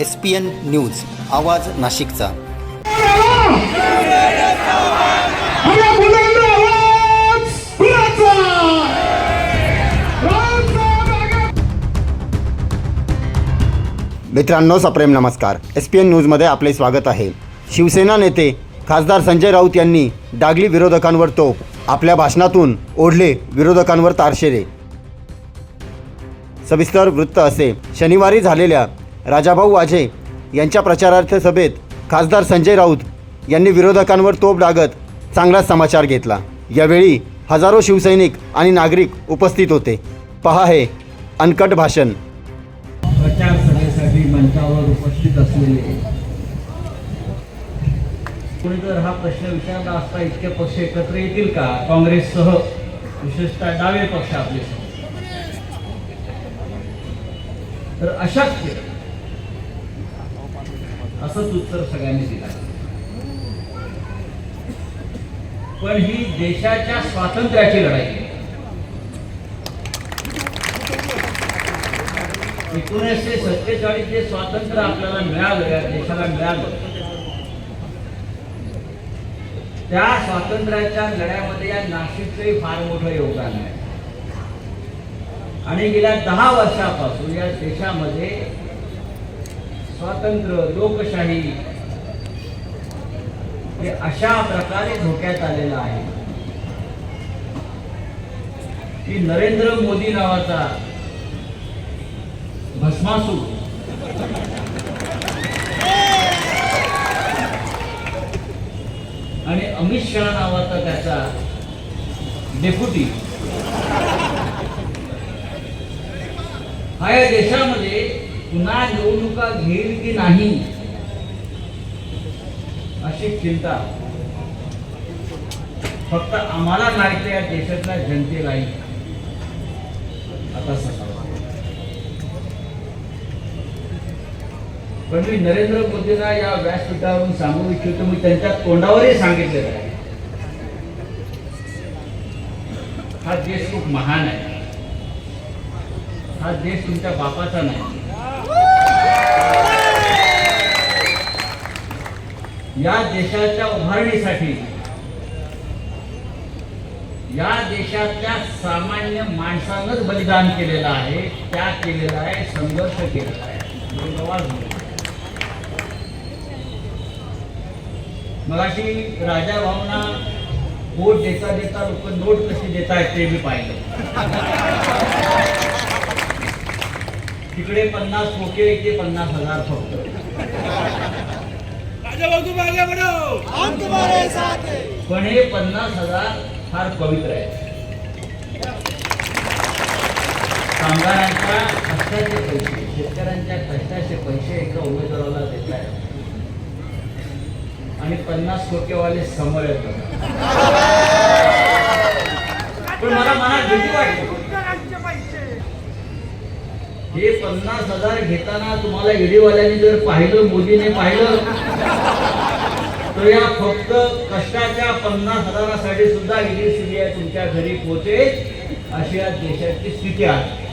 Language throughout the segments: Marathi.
एस पी एन न्यूज आवाज नाशिकचा मित्रांनो सप्रेम नमस्कार. एस पी एन न्यूजमध्ये आपले स्वागत आहे. शिवसेना नेते खासदार संजय राऊत यांनी डागली विरोधकांवर तोफ आपल्या भाषणातून ओढले विरोधकांवर तारशेरे. सविस्तर वृत्त असे. शनिवारी झालेल्या राजाभाऊ वाझे यांच्या प्रचारार्थ सभेत खासदार संजय राऊत यांनी विरोधकांवर तोप डागत चांगलाच समाचार घेतला. यावेळी हजारो शिवसैनिक आणि नागरिक उपस्थित होते. पहा हे अनकट भाषण. प्रचार सभेसाठी मंचावर उपस्थित असलेले. कोणी जर हा प्रश्न विचारला असता इतके पक्ष एकत्र येतील का? काँग्रेससह विशेषतः डावे पक्ष आपले. तर अशक्य. असंच उत्तर सगळ्यांनी दिलं. पण ही देशाच्या स्वातंत्र्याची लढाई. आहे एकोणीसशे सत्तेचाळीस जे स्वातंत्र्य आपल्याला मिळालं या देशाला मिळालं त्या स्वातंत्र्याच्या लढ्यामध्ये या नाशिकचंही फार मोठं योगदान आहे. आणि गेल्या दहा वर्षापासून या देशामध्ये स्वातंत्र्य लोकशाही हे अशा प्रकारे धोक्यात आलेलं आहे. की नरेंद्र मोदी नावाचा भस्मासूर आणि अमित शहा नावाचा त्याचा डेप्युटी हा या देशामध्ये पुन्हा निवडणुका घेईल की नाही? अशी चिंता. फक्त आम्हाला नाही तर या देशातल्या जनतेलाही. आता सकाळ पण मी नरेंद्र मोदींना या व्यासपीठावरून सांगू इच्छितो मी त्यांच्या तोंडावरही सांगितलेलं आहे. हा देश खूप महान आहे. हा देश तुमच्या बापाचा नाही. या देशाच्या उभारणीसाठी. या देशातल्या सामान्य माणसानंच बलिदान केलेलं आहे. त्याग केलेला आहे संघर्ष केलेला आहे. मगाशी राजा भावना वोट देता देता लोक नोट कशी देत आहेत ते मी पाहिलं. तिकडे पन्नास खोके इथे पन्नास हजार फक्त. पण हे पन्नास हजार फार पवित्र आहे. कामगारांच्या कष्टाचे पैसे शेतकऱ्यांच्या कष्टाचे पैसे एका उमेदवाराला देत आहे आणि पन्नास कोटीवाले समोर येतात. पण मला मनात भीती वाटते. हे पन्नास हजार घेताना तुम्हाला ईडीवाल्यांनी जर पाहिलं मोदीने पाहिलं तर या फक्त कष्टाच्या पन्नास हजारासाठी सुद्धा ईडी सीबीआय तुमच्या घरी पोहोचे अशी या देशाची स्थिती आहे.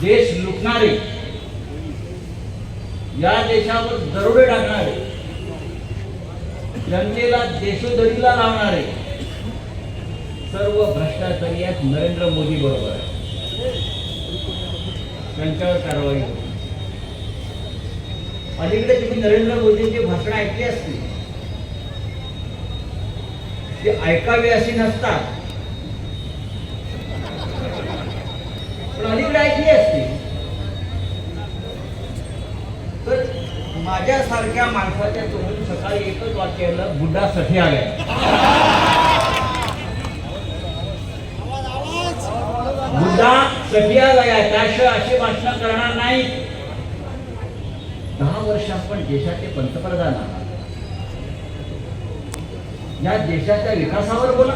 देश लुटणारे या देशावर दरोडे टाकणारे जनतेला देशोदरीला लावणारे सर्व भ्रष्टाचारी आहेत नरेंद्र मोदी बरोबर. आहे त्यांच्यावर कारवाई. अलीकडे तुम्ही नरेंद्र मोदींची भाषण ऐकली असतील. ते ऐकावी अशी नसतात. पण अलीकडे ऐकली असती तर माझ्यासारख्या माणसाच्या तोंडून सकाळी एकच वाक्य आलं बुड्डा साठी आलाय बुड्डा साठी त्याशिवाय अशी भाषणं करणार नाही. दहा वर्ष आपण देशाचे पंतप्रधान आहात. या देशाच्या विकासावर बोला.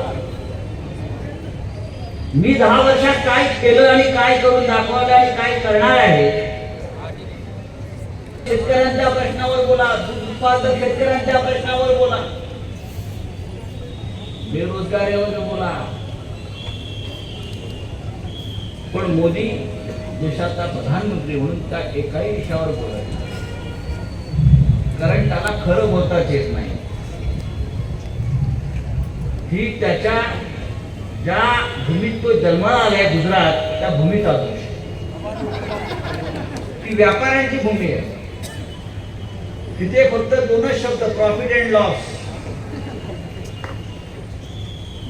मी दहा वर्षात काय केलं आणि काय करून दाखवलं आणि काय करणार आहे? शेतकऱ्यांच्या प्रश्नावर बोला. दूध उत्पादक शेतकऱ्यांच्या प्रश्नावर बोला. बेरोजगारीवर बोला. पण मोदी देशाचा प्रधानमंत्री म्हणून त्या एकाही विषयावर बोलत कारण त्याला खरं बोलताच येत नाही. ही त्याच्या ज्या भूमीत तो जन्माला आलाय गुजरात त्या भूमीचा दोष ती व्यापाऱ्यांची भूमी आहे. तिथे फक्त दोनच शब्द प्रॉफिट अँड लॉस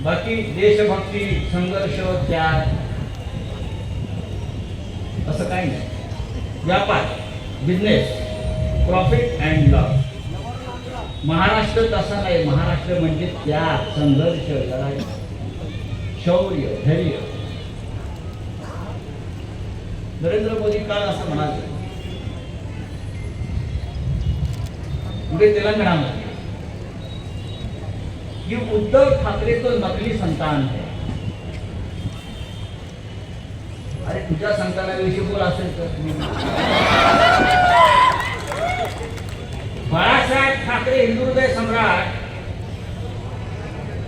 बाकी देशभक्ती संघर्ष त्याग. असं काही नाही. व्यापार business profit and loss Maharashtra तसा नाही. महाराष्ट्र म्हणजे त्याग संघर्ष लढाई शौर्य धैर्य. नरेंद्र मोदी काल असं म्हणाले. पुढे तेलंगणामध्ये की उद्धव ठाकरे तो नकली संतान है अरे तुझ्या संतानाविषयी बोल असेल तर. बाळासाहेब ठाकरे हिंदुहृदय सम्राट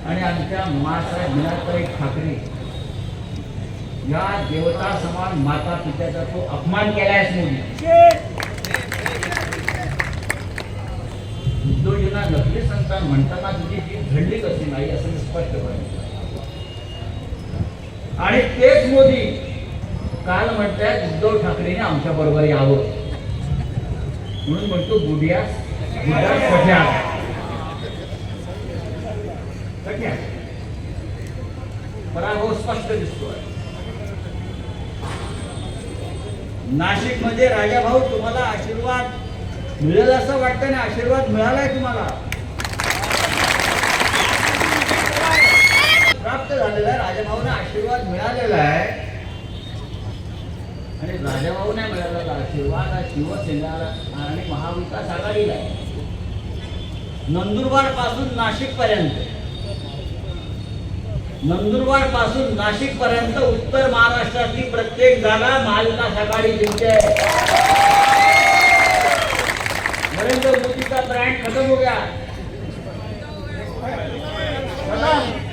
आणि आमच्या मासाहेब मीनाताई ठाकरे या देवता समान माता पित्याचा तो अपमान केलाय मोदी. उद्धवजींना नकली संतान म्हणताना तुझी जी घडली कशी नाही असं मी स्पष्ट आणि तेच मोदी काल म्हणताय उद्धव ठाकरेने आमच्या बरोबर यावं. म्हणून म्हणतो बुडिया बुड्या सठ्या पराभव हो स्पष्ट दिसतोय. नाशिकमध्ये राजा भाऊ तुम्हाला आशीर्वाद मिळेल असं वाटतं ना आशीर्वाद मिळालाय तुम्हाला? प्राप्त झालेला आहे राजाभाऊना आशीर्वाद मिळालेला आहे. आणि राजाभाऊ नाही मिळाला आशीर्वाद हा आणि महाविकास आघाडीला. आहे नंदुरबारपासून नाशिक पर्यंत नंदुरबारपासून नाशिक पर्यंत उत्तर महाराष्ट्रातली प्रत्येक जागा महाविकास आघाडी जिंकते नरेंद्र मोदीचा ब्रँड खतम हो गया.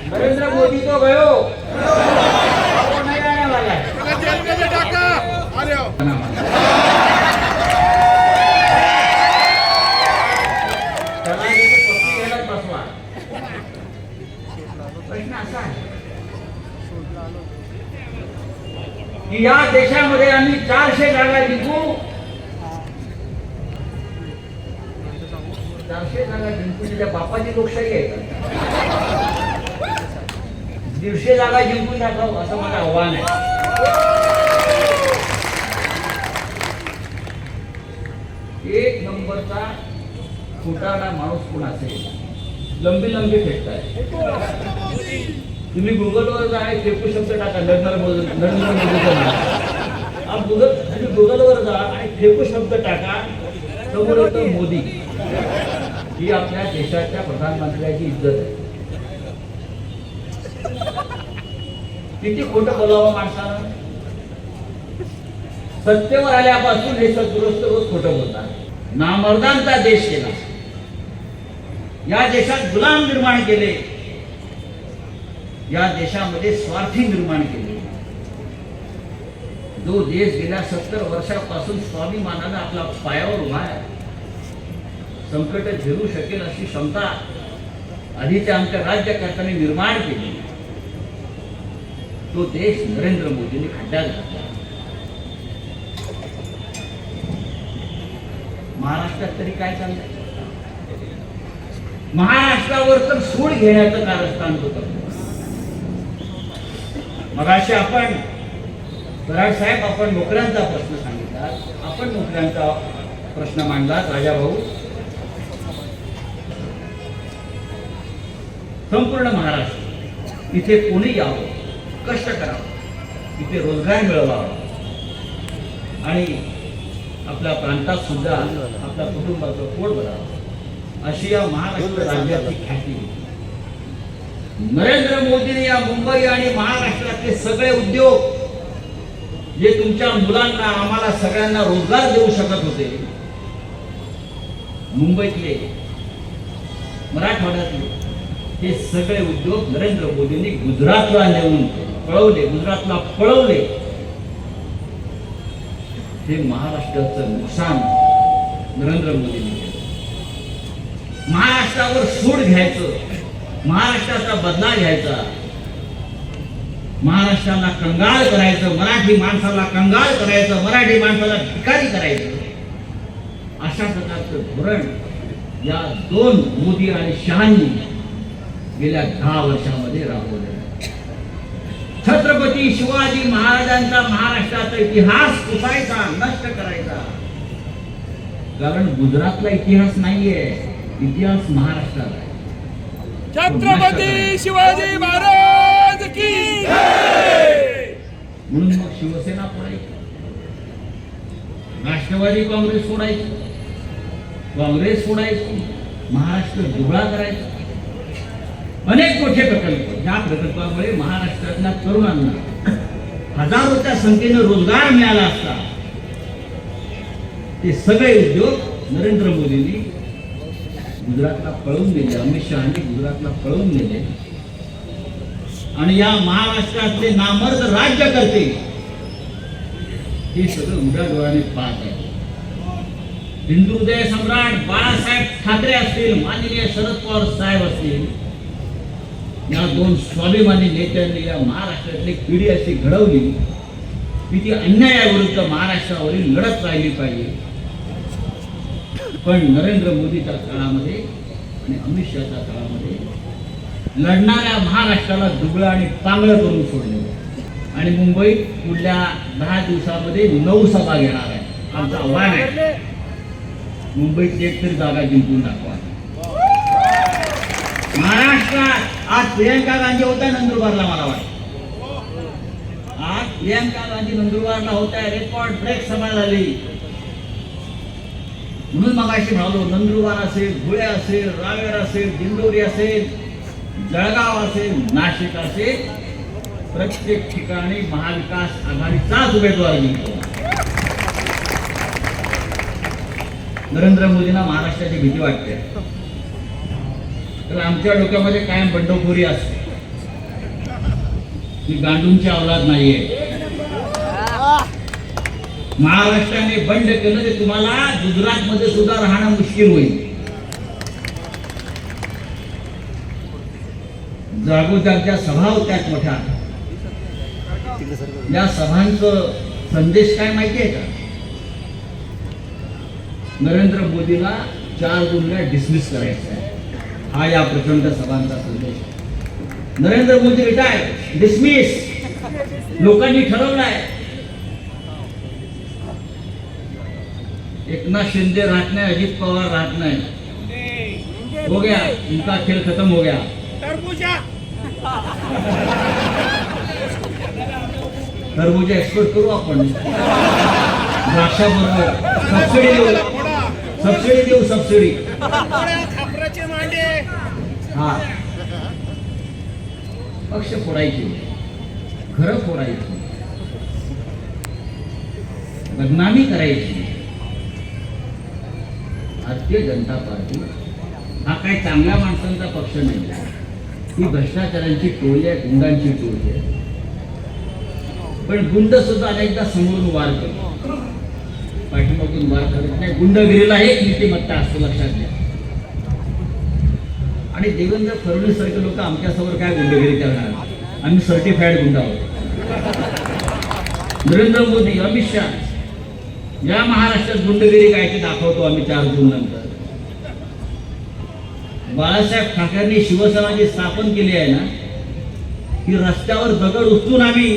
नरेंद्र मोदी तो गयो प्रश्न असा चारशे जागा जिंकू चारशे जागा जिंकून त्याच्या बापाची लोकशाही आहे? दीडशे जागा जिंकून दाखव असं माझं आव्हान आहे एक नंबरचा खोटारडा माणूस कोण असेल? लंबी लंबी फेकताय. तुम्ही गुगलवर जा आणि फेकू शब्द टाका नरेंद्र मोदी नरेंद्र मोदीचं गुगल तुम्ही गुगलवर जा आणि फेकू शब्द टाका. समोर येतो मोदी. ही आपल्या देशाच्या प्रधानमंत्र्याची इज्जत आहे. किती खोटं बोलावं माणसानं? सत्तेवर आल्यापासून हे सदुरुस्त रोज खोटं बोलतात नामर्दांचा देश केला. या देशात गुलाम निर्माण केले. या देशामध्ये स्वार्थी निर्माण केले. जो देश गेल्या सत्तर वर्षापासून स्वाभिमानानं आपला पायावर उभा आहे संकट झेलू शकेल अशी क्षमता आधीच्या आमच्या राज्यकर्त्यांनी निर्माण केली. तो देश नरेंद्र मोदींनी खड्ड्यात घातला. महाराष्ट्रात तरी काय चाललंय? महाराष्ट्रावर तर सूड घेण्याचं कारस्थान होत. मग असे आपण कराड साहेब आपण नोकऱ्यांचा प्रश्न सांगितला. आपण नोकऱ्यांचा प्रश्न मांडला राजा भाऊ. संपूर्ण महाराष्ट्र इथे कोणी यावं? कष्ट करावं. इथे रोजगार मिळवावा. आणि आपल्या प्रांतात सुद्धा आपल्या कुटुंबाचं पोट भरावं. अशी या महाराष्ट्र राज्याची ख्याती नरेंद्र मोदीने या मुंबई आणि महाराष्ट्रातले सगळे उद्योग जे तुमच्या मुलांना आम्हाला सगळ्यांना रोजगार देऊ शकत होते मुंबईतले मराठवाड्यातले हे सगळे उद्योग नरेंद्र मोदींनी गुजरातला नेऊन पळवले गुजरातला पळवले. हे महाराष्ट्राचं नुकसान नरेंद्र मोदींनी केलं. महाराष्ट्रावर सूड घ्यायचं महाराष्ट्राचा बदला घ्यायचा महाराष्ट्राला कंगाळ करायचं मराठी माणसाला कंगाळ करायचं मराठी माणसाला भिकारी करायचं अशा प्रकारचं धोरण या दोन मोदी आणि शहांनी गेल्या दहा वर्षामध्ये राबवलं छत्रपती शिवाजी महाराजांचा महाराष्ट्राचा इतिहास पुसायचा नष्ट करायचा. कारण गुजरातला इतिहास नाहीये इतिहास महाराष्ट्रात आहे. छत्रपती शिवाजी महाराज की म्हणून मग शिवसेना फोडायची राष्ट्रवादी काँग्रेस फोडायची काँग्रेस फोडायची महाराष्ट्र दुबळा करायचा. अनेक मोठे प्रकल्प. या प्रकल्पामुळे महाराष्ट्रातल्या तरुणांना हजारोच्या संख्येनं रोजगार मिळाला असता. ते सगळे उद्योग नरेंद्र मोदींनी गुजरातला पळवून दिले अमित शहानी गुजरातला पळवून दिले आणि या महाराष्ट्रातले नामर्द राज्य करते हे सगळं उघड्या डोळ्याने पाहत आहे हिंदू हृदय सम्राट बाळासाहेब ठाकरे असतील माननीय शरद पवार साहेब असतील या दोन स्वाभिमानी नेत्यांनी या महाराष्ट्रातली पिढी अशी घडवली की ती अन्यायाविरुद्ध महाराष्ट्रावरील लढत राहिली पाहिजे. पण नरेंद्र मोदीच्या काळामध्ये आणि अमित शहाच्या काळामध्ये लढणाऱ्या महाराष्ट्राला दुबळं आणि पांगळं करून सोडले. आणि मुंबईत पुढल्या दहा दिवसामध्ये नऊ सभा घेणार आहे. आमचं आव्हान आहे. मुंबईतली एक तरी जागा जिंकून दाखवा. महाराष्ट्रात आज प्रियंका गांधी होत्या नंदुरबारला मला वाटतं. आज प्रियंका गांधी नंदुरबारला होत्या रेकॉर्ड ब्रेक सभा झाली म्हणून मग अशी म्हणालो नंदुरबार असेल धुळे असेल रावेर असेल दिंडोरी असेल जळगाव असेल नाशिक असेल प्रत्येक ठिकाणी महाविकास आघाडीचाच उमेदवार जिंकतो नरेंद्र मोदींना महाराष्ट्राची भीती वाटते. तर आमच्या डोक्यामध्ये कायम बंडखोरी असते. ही गांडूंची अवलाद नाहीये. महाराष्ट्राने बंड केलं ते तुम्हाला गुजरात मध्ये सुद्धा राहणं मुश्किल होईल. जागोजागच्या सभा होत्या मोठ्या. या सभांच संदेश काय माहिती आहे का? नरेंद्र मोदीला चार गुन्ह्या डिसमिस करायचं आहे हा या प्रचंड सभांचा संदेश. आहे. नरेंद्र मोदी रिटायर डिसमिस लोकांनी ठरवलाय. एकनाथ शिंदे राहत नाही अजित पवार राहत नाही. हो गया उनका खेल खत्म हो गया. टरबूज. एक्सपोर्ट करू आपण. द्राक्षा बरोबर सबसिडी देऊ सबसिडी देऊ सबसिडी हा. पक्ष फोडायचे. घरं फोडायची. बदनामी करायची. भारतीय जनता पार्टी हा काही चांगल्या माणसांचा पक्ष नाही. ही भ्रष्टाचारांची टोळी आहे गुंडांची टोळी आहे. पण गुंड सुद्धा अनेकदा समोरून वार करतो. पाठीमागून वार करत नाही. गुंडगिरीला एक नीतिमत्ता असतो लक्षात घ्या. आणि देवेंद्र फडणवीस सारखे लोक आमच्यासमोर काय गुंडगिरी करणार? आम्ही सर्टिफाईड गुंड आहोत. नरेंद्र मोदी अमित शहा या महाराष्ट्रात गुंडगिरी काय ते दाखवतो आम्ही चार जून नंतर. बाळासाहेब ठाकरेंनी शिवसेना जी स्थापन केली आहे ना की रस्त्यावर दगड उचलून आम्ही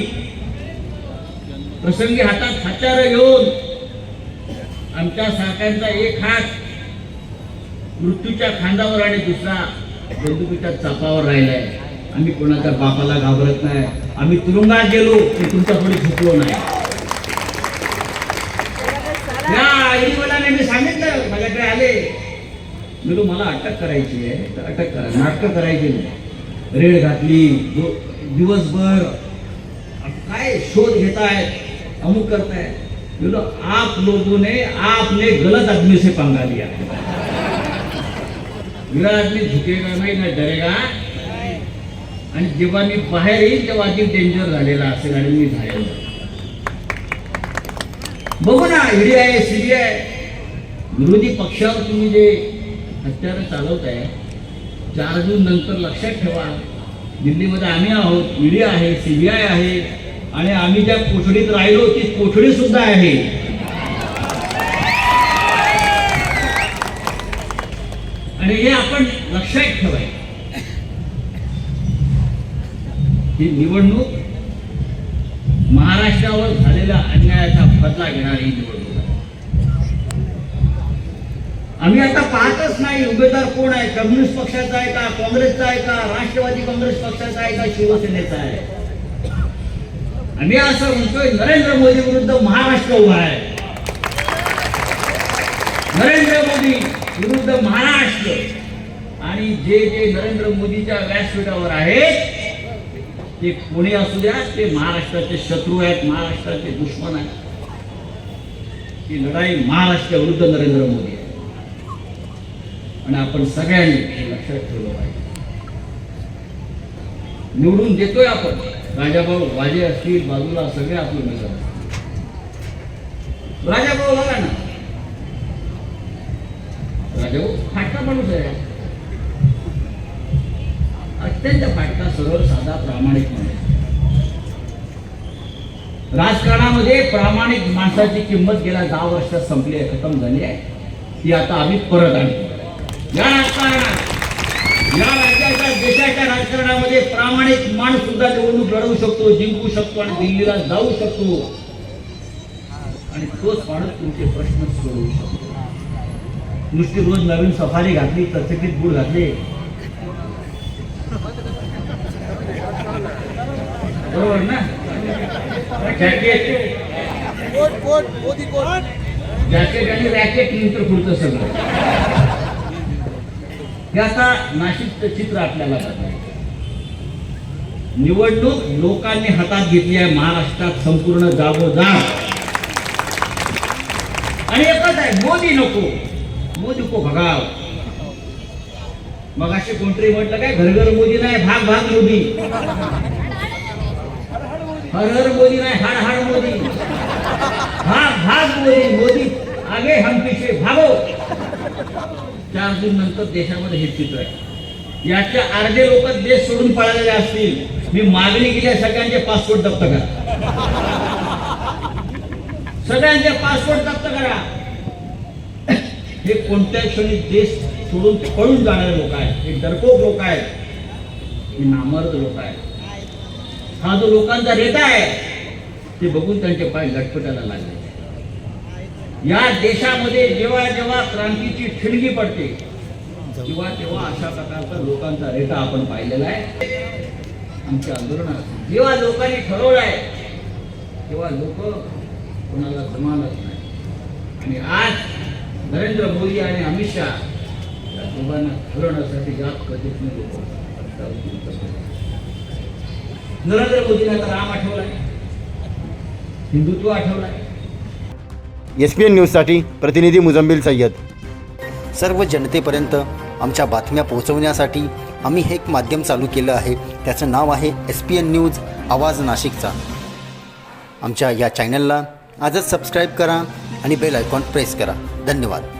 प्रसंगी हातात हत्यार घेऊन आमच्या सारख्यांचा एक हात मृत्यूच्या खांदावर आणि दुसरा बंदुकीच्या चापावर राहिलाय. आम्ही कोणाच्या बापाला घाबरत नाही. आम्ही तुरुंगात गेलो ते तुमच्यापुढे झुकलो नाही. या आईवडिलांनी मी सांगितलं माझ्याकडे आले. मी तो मला अटक करायची आहे. तर अटक करा. नाटकं करायची नाही रेड घातली दिवसभर. काय शोध घेतायत अमुक करतायत आप लोगों ने आपने गलत आदमी से पंगा लिया. मेरा आदमी झुकेगा नाही ना डरेगा. आणि जेव्हा मी बाहेर येईल तेव्हा अधिक डेंजर झालेला असेल आणि मी झालेलो बघू ना ईडी आहे सीबीआय विरोधी पक्षावर तुम्ही जे हत्यारं चालवताय चार जून नंतर लक्षात ठेवा. दिल्लीमध्ये आम्ही आहोत ईडी आहे सीबीआय आहे आणि आम्ही ज्या कोठडीत राहिलो ती कोठडी सुद्धा आहे. आणि हे आपण लक्षात ठेवाय ही निवडणूक महाराष्ट्रावर झालेल्या अन्यायाचा बदला घेणारी निवडणूक आम्ही आता पाहतच नाही उमेदवार कोण आहे. कम्युनिस्ट पक्षाचा आहे का काँग्रेसचा आहे का राष्ट्रवादी काँग्रेस पक्षाचा आहे का शिवसेनेचा आहे. आम्ही असं म्हणतोय नरेंद्र मोदी विरुद्ध महाराष्ट्र उभा आहे. नरेंद्र मोदी विरुद्ध महाराष्ट्र आणि जे जे नरेंद्र मोदीच्या व्यासपीठावर आहेत ते कोणी असू द्या ते महाराष्ट्राचे शत्रू आहेत महाराष्ट्राचे दुश्मन आहेत. ही लढाई महाराष्ट्र विरुद्ध नरेंद्र मोदी आहे. आणि आपण सगळ्यांनी हे लक्षात ठेवलं पाहिजे. निवडून देतोय आपण. राजाभाऊ वाजे असतील बाजूला सगळे आपले उमेदवार राजाभाऊ बघा ना. देऊ हो. फाटका माणूस आहे. अत्यंत फाटका सरळ साधा प्रामाणिक माणूस. राजकारणामध्ये प्रामाणिक माणसाची किंमत गेल्या दहा वर्षात संपली आहे खतम झाली आहे. ती आता आम्ही परत आणतो या राजकारणात या राज्याच्या देशाच्या राजकारणामध्ये प्रामाणिक माणूस सुद्धा निवडणूक लढवू शकतो जिंकू शकतो आणि दिल्लीला जाऊ शकतो. आणि तोच माणूस तुमचे प्रश्न सोडवू शकतो. नुसती रोज नवीन सफारी घातली चकचकीत गुळ घातले. बरोबर ना? जॅकेट जॅकेट आणि रॅकेट नंतर पुढचं सगळं. हे आता नाशिकचं चित्र आपल्याला बघायचं निवडणूक लोकांनी हातात घेतली आहे महाराष्ट्रात संपूर्ण जागोजाग. आणि एकच आहे मोदी नको. मोदी भगाव. मग असे कोणतरी म्हटलं काय घर घर मोदी नाही भाग भाग मोदी. हर हर मोदी नाही हाड हाड मोदी. भाग भाग मोदी मोदी आगे हम भागो. चार जून नंतर देशामध्ये हे चित्र आहे. याच्या अर्धे लोक देश सोडून पळालेले असतील. मी मागणी केली आहे सगळ्यांचे पासपोर्ट जप्त करा. सगळ्यांचे पासपोर्ट जप्त करा. हे कोणत्या क्षणी देश सोडून पळून जाणारे लोक आहेत हे डरपोक लोक आहेत हे नामर्द लोक आहेत. हा जो लोकांचा रेटा आहे ते बघून त्यांचे पाय लटपटायला लागले. या देशामध्ये जेव्हा जेव्हा क्रांतीची ठिणगी पडते किंवा तेव्हा अशा प्रकारचा लोकांचा रेटा आपण पाहिलेला आहे. आमच्या आंदोलनात जेव्हा लोकांनी ठरवलं आहे तेव्हा लोक कोणाला जमानत नाही. आणि आज नरेंद्र मोदी आणि अमित शहा या दोघांना ठरवण्यासाठी जात पद्धतीने लोक. नरेंद्र मोदींना आता राम आठवलाय हिंदुत्व आठवलाय. एस पी एन न्यूजसाठी प्रतिनिधी मुजम्बिल सय्यद. सर्व जनतेपर्यंत आमच्या बातम्या पोहोचवण्यासाठी आम्ही हे एक माध्यम चालू केलं आहे. त्याचं नाव आहे एस पी एन न्यूज आवाज नाशिकचा. आमच्या या चॅनलला आजच सबस्क्राईब करा आणि बेल आयकॉन प्रेस करा. धन्यवाद.